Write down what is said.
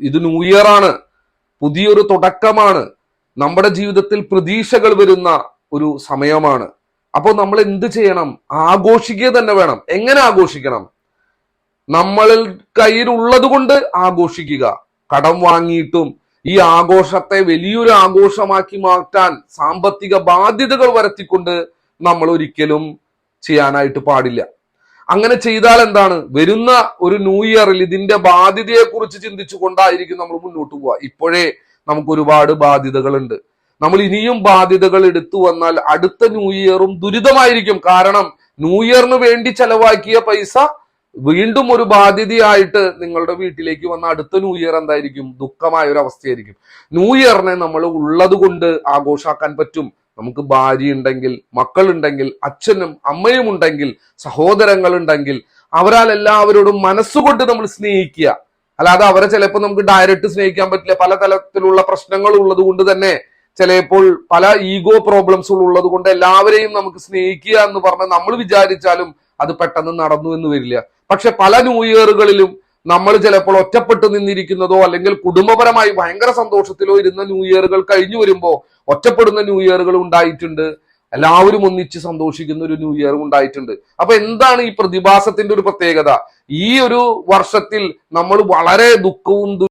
ഇത് new year ആണ്. പുതിയൊരു തുടക്കമാണ്. നമ്മുടെ ജീവിതത്തിൽ പ്രതീക്ഷകൾ വരുന്ന ഒരു സമയമാണ്. അപ്പോൾ നമ്മൾ എന്ത് ചെയ്യണം? ആഘോഷിക്കുക തന്നെ വേണം. എങ്ങനെ ആഘോഷിക്കണം? നമ്മളിൽ കയ്യിലുള്ളത് കൊണ്ട് ആഘോഷിക്കുക. കടം വാങ്ങിയിട്ടും ഈ ആഘോഷത്തെ വലിയൊരു ആഘോഷമാക്കി മാറ്റാൻ സാമ്പത്തിക ബാധ്യതകൾ വരുത്തിക്കൊണ്ട് നമ്മൾ ഒരിക്കലും ചെയ്യാനായിട്ട് പാടില്ല. അങ്ങനെ ചെയ്താൽ എന്താണ്? വരുന്ന ഒരു ന്യൂ ഇയറിൽ ഇതിന്റെ ബാധ്യതയെ കുറിച്ച് ചിന്തിച്ചുകൊണ്ടായിരിക്കും നമ്മൾ മുന്നോട്ട് പോവുക. ഇപ്പോഴേ നമുക്ക് ഒരുപാട് ബാധ്യതകളുണ്ട്. നമ്മൾ ഇനിയും ബാധ്യതകൾ എടുത്തു വന്നാൽ അടുത്ത ന്യൂ ഇയറും ദുരിതമായിരിക്കും. കാരണം ന്യൂ ഇയറിന് വേണ്ടി ചെലവാക്കിയ പൈസ വീണ്ടും ഒരു ബാധ്യതയായിട്ട് നിങ്ങളുടെ വീട്ടിലേക്ക് വന്ന അടുത്ത ന്യൂ ഇയർ എന്തായിരിക്കും? ദുഃഖമായ ഒരു അവസ്ഥയായിരിക്കും ന്യൂ ഇയറിനെ നമ്മൾ ഉള്ളത് കൊണ്ട് ആഘോഷാക്കാൻ പറ്റും. നമുക്ക് ഭാര്യ ഉണ്ടെങ്കിൽ മക്കളുണ്ടെങ്കിൽ അച്ഛനും അമ്മയും ഉണ്ടെങ്കിൽ സഹോദരങ്ങളുണ്ടെങ്കിൽ അവരാൽ എല്ലാവരോടും മനസ്സുകൊണ്ട് നമ്മൾ സ്നേഹിക്കുക. അല്ലാതെ അവരെ ചിലപ്പോൾ നമുക്ക് ഡയറക്റ്റ് സ്നേഹിക്കാൻ പറ്റില്ല. പല തലത്തിലുള്ള പ്രശ്നങ്ങൾ ഉള്ളത് കൊണ്ട് തന്നെ ചിലപ്പോൾ പല ഈഗോ പ്രോബ്ലംസുകൾ ഉള്ളത് കൊണ്ട് എല്ലാവരെയും നമുക്ക് സ്നേഹിക്കുക എന്ന് പറഞ്ഞ് നമ്മൾ വിചാരിച്ചാലും അത് പെട്ടെന്ന് നടന്നു എന്ന് വരില്ല. പക്ഷെ പല ന്യൂ ഇയറുകളിലും നമ്മൾ ചിലപ്പോൾ ഒറ്റപ്പെട്ടു നിന്നിരിക്കുന്നതോ അല്ലെങ്കിൽ കുടുംബപരമായി ഭയങ്കര സന്തോഷത്തിലോ ഇരുന്ന ന്യൂ ഇയറുകൾ കഴിഞ്ഞു വരുമ്പോൾ ഒറ്റപ്പെടുന്ന ന്യൂ ഇയറുകൾ ഉണ്ടായിട്ടുണ്ട്. എല്ലാവരും ഒന്നിച്ച് സന്തോഷിക്കുന്ന ഒരു ന്യൂ ഇയറും ഉണ്ടായിട്ടുണ്ട്. അപ്പൊ എന്താണ് ഈ പ്രതിഭാസത്തിന്റെ ഒരു പ്രത്യേകത? ഈ ഒരു വർഷത്തിൽ നമ്മൾ വളരെ ദുഃഖവും